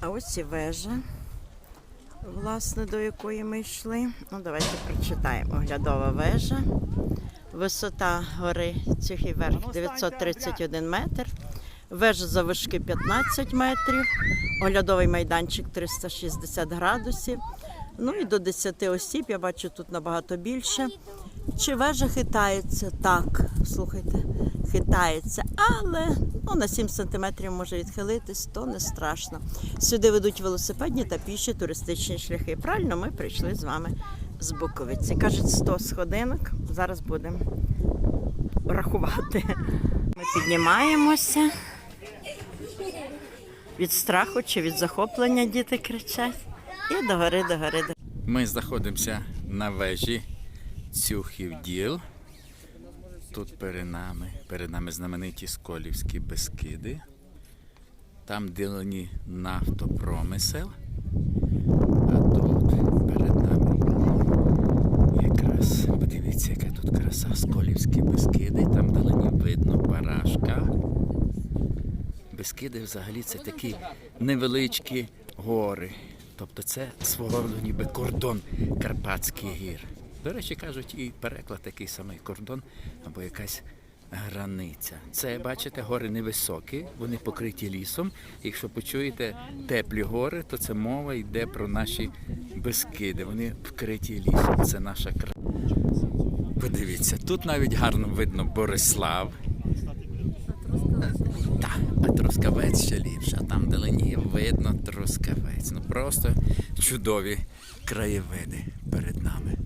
А ось і вежа, власне, до якої ми йшли. Ну, давайте прочитаємо. Оглядова вежа. Висота гори Цюхіверх 931 метр. Вежа завишки 15 метрів. Оглядовий майданчик 360 градусів. Ну і до 10 осіб, я бачу тут набагато більше. Чи вежа хитається? Так, слухайте, хитається, але ну, на 7 сантиметрів може відхилитись, то не страшно. Сюди ведуть велосипедні та піші туристичні шляхи. Правильно, ми прийшли з вами з Буковиці. Кажуть, 100 сходинок. Зараз будемо рахувати. Ми піднімаємося. Від страху чи від захоплення діти кричать. І догори, догори, догори. Ми знаходимося на вежі Цюхів діл. Тут перед нами, перед нами знамениті Сколівські Бескиди. Там ділені нафтопромисел. А тут перед нами якраз подивіться, яка тут краса Сколівські Бескиди. Там далені видно барашка. Бескиди взагалі це такі невеличкі гори. Тобто це свого ніби кордон Карпатських гір. До речі, кажуть, і переклад такий самий кордон або якась границя. Це, бачите, гори невисокі, вони покриті лісом. Якщо почуєте теплі гори, то це мова йде про наші Бескиди. Вони вкриті лісом. Це наша кра. Подивіться, тут навіть гарно видно Борислав. Так, а трускавець ще ліпше, а там далині видно трускавець. Ну просто чудові краєвиди перед нами.